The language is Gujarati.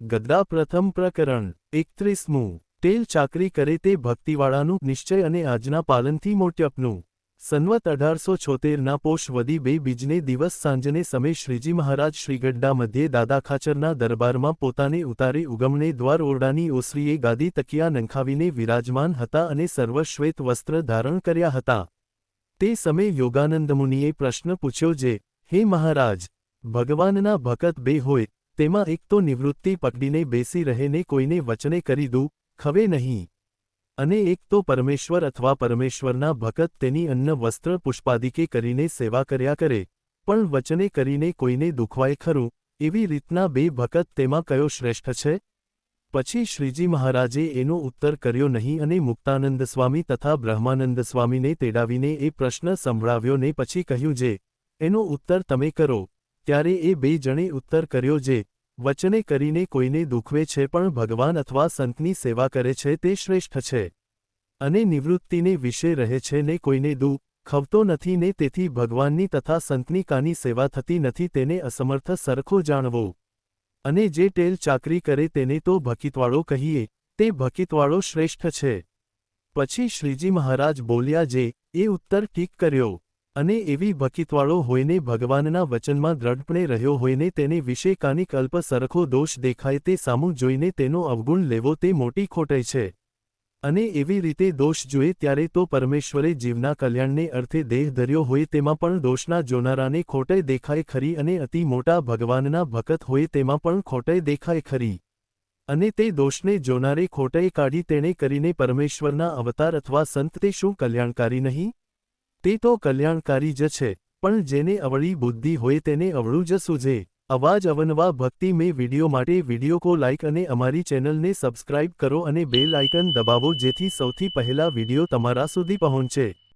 ગદ્દા પ્રથમ પ્રકરણ, એકત્રીસમું. તેલ ચાકરી કરે તે ભક્તિવાળાનું નિશ્ચય અને આજના પાલનથી મોટ્યપનું. સન્વત અઢારસો છોતેરના પોષ વદી બે બીજને દિવસ સાંજને સમય શ્રીજી મહારાજ શ્રીગઢડા મધ્યે દાદા ખાચરના દરબારમાં પોતાને ઉતારી ઉગમણે દ્વાર ઓરડાની ઓસરીએ ગાદી તકિયા નંખાવીને વિરાજમાન હતા અને સર્વશ્વેત વસ્ત્ર ધારણ કર્યા હતા. તે સમયે યોગાનંદ મુનિએ પ્રશ્ન પૂછ્યો જે, હે મહારાજ, ભગવાનના ભકત બે હોય તેમાં એક તો નિવૃત્તિ પકડીને બેસી રહેને કોઈને વચને કરી દઉં, ખવે નહીં. અને એક તો પરમેશ્વર અથવા પરમેશ્વરના ભકત તેની અન્ન વસ્ત્ર પુષ્પાદિકે કરીને સેવા કર્યા કરે, પણ વચને કરીને કોઈને દુખવાય ખરું, એવી રીતના બે ભકત તેમાં કયો શ્રેષ્ઠ છે? પછી શ્રીજી મહારાજે એનો ઉત્તર કર્યો નહીં અને મુક્તાનંદ સ્વામી તથા બ્રહ્માનંદ સ્વામીને તેડાવીને એ પ્રશ્ન સંભળાવ્યો ને પછી કહ્યું જે, એનો ઉત્તર તમે કરો. ત્યારે એ બે જણે ઉત્તર કર્યો જે, વચને કરીને કોઈને દુખવે છે પણ ભગવાન અથવા સંતની સેવા કરે છે તે શ્રેષ્ઠ છે. અને નિવૃત્તિને વિશે રહે છે ને કોઈને દુઃખ ખવતો નથી ને તેથી ભગવાનની તથા સંતની કાની સેવા થતી નથી તેને અસમર્થ સરખો જાણવો. અને જે ટેલ ચાકરી કરે તેને તો ભકિતવાળો કહીએ, તે ભકિતવાળો શ્રેષ્ઠ છે. પછી શ્રીજી મહારાજ બોલ્યા જે, એ ઉત્તર ઠીક કર્યો. અને એવી ભકિતવાળો હોઈને ભગવાનના વચનમાં દ્રઢપણે રહ્યો હોઈને તેને વિશે કાનિક અલ્પ સરખો દોષ દેખાય તે સામું જોઈને તેનો અવગુણ લેવો તે મોટી ખોટઈ છે. અને એવી રીતે દોષ જોઈએ ત્યારે તો પરમેશ્વરે જીવના કલ્યાણને અર્થે દેહ ધર્યો હોય તેમાં પણ દોષના જોનારાને ખોટય દેખાય ખરી અને અતિ મોટા ભગવાનના ભકત હોય તેમાં પણ ખોટય દેખાય ખરી. અને તે દોષને જોનારે ખોટય કાઢી તેણે કરીને પરમેશ્વરના અવતાર અથવા સંત તે શું કલ્યાણકારી નહીં? તે તો કલ્યાણકારી જ છે, પણ જેને અવળી બુદ્ધિ હોય તેને અવળું જ સૂઝે. અવાજ અવનવા ભક્તિ મેં વિડિયો માટે વિડિયો કો લાઇક અને અમારી ચેનલને સબસ્ક્રાઇબ કરો અને બેલ આઇકન દબાવો જેથી સૌથી પહેલા વીડિયો તમારા સુધી પહોંચે.